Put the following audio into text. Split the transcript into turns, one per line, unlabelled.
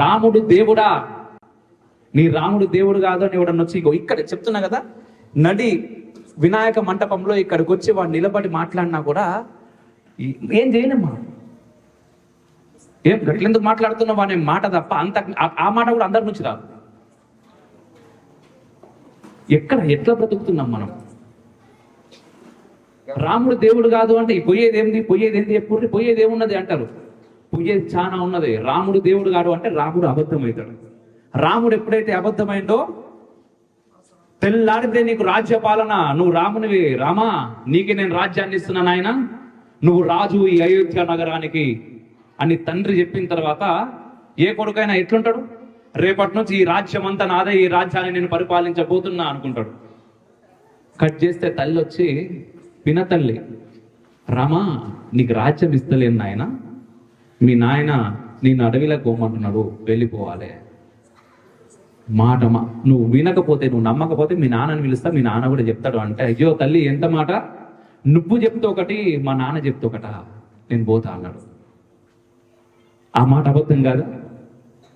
రాముడు దేవుడా? నీ రాముడు దేవుడు కాదు అని ఎవడన్నా వచ్చి ఇగో ఇక్కడ చెప్తున్నా కదా? నడి వినాయక మంటపంలో ఇక్కడికి వచ్చి వాడు నిలబడి మాట్లాడినా కూడా ఏం చేయనమ్మా? ఏం గట్లెందుకు మాట్లాడుతున్నావు అనే మాట తప్ప అంత ఆ- మాట కూడా అందరి నుంచి రాదు. ఎక్కడ ఎట్లా బ్రతుకుతున్నాం మనం? రాముడు దేవుడు కాదు అంటే ఈ పోయేది ఏంది పోయేది ఏంది ఎప్పుడు పోయేది ఏమున్నది అంటారు. పోయేది చాలా ఉన్నది. రాముడు దేవుడు కాడు అంటే రాముడు అబద్ధమవుతాడు రాముడు ఎప్పుడైతే అబద్ధమైందో తెల్లారితే నీకు రాజ్య పాలన నువ్వు రామునివి రామా నీకే నేను రాజ్యాన్ని ఇస్తున్నాను ఆయన నువ్వు రాజు ఈ అయోధ్య నగరానికి అని తండ్రి చెప్పిన తర్వాత ఏ కొడుకైనా ఎట్లుంటాడు? రేపటి నుంచి ఈ రాజ్యం అంతా నాదే ఈ రాజ్యాన్ని నేను పరిపాలించబోతున్నా అనుకుంటాడు. కట్ చేస్తే తల్లి వచ్చి పినతల్లి రామా నీకు రాజ్యం ఇస్తలేను నాయనా. మీ నాయన నేను అడవిలోకి పోమంటున్నాడు వెళ్ళిపోవాలి. మాట నువ్వు వినకపోతే నువ్వు నమ్మకపోతే మీ నాన్నని పిలుస్తా మీ నాన్న కూడా చెప్తాడు అంటే అయ్యో తల్లి ఎంత మాట? నువ్వు చెప్తే ఒకటి మా నాన్న చెప్తే ఒకట. నేను పోతా అన్నాడు. ఆ మాట అబద్ధం కాదు.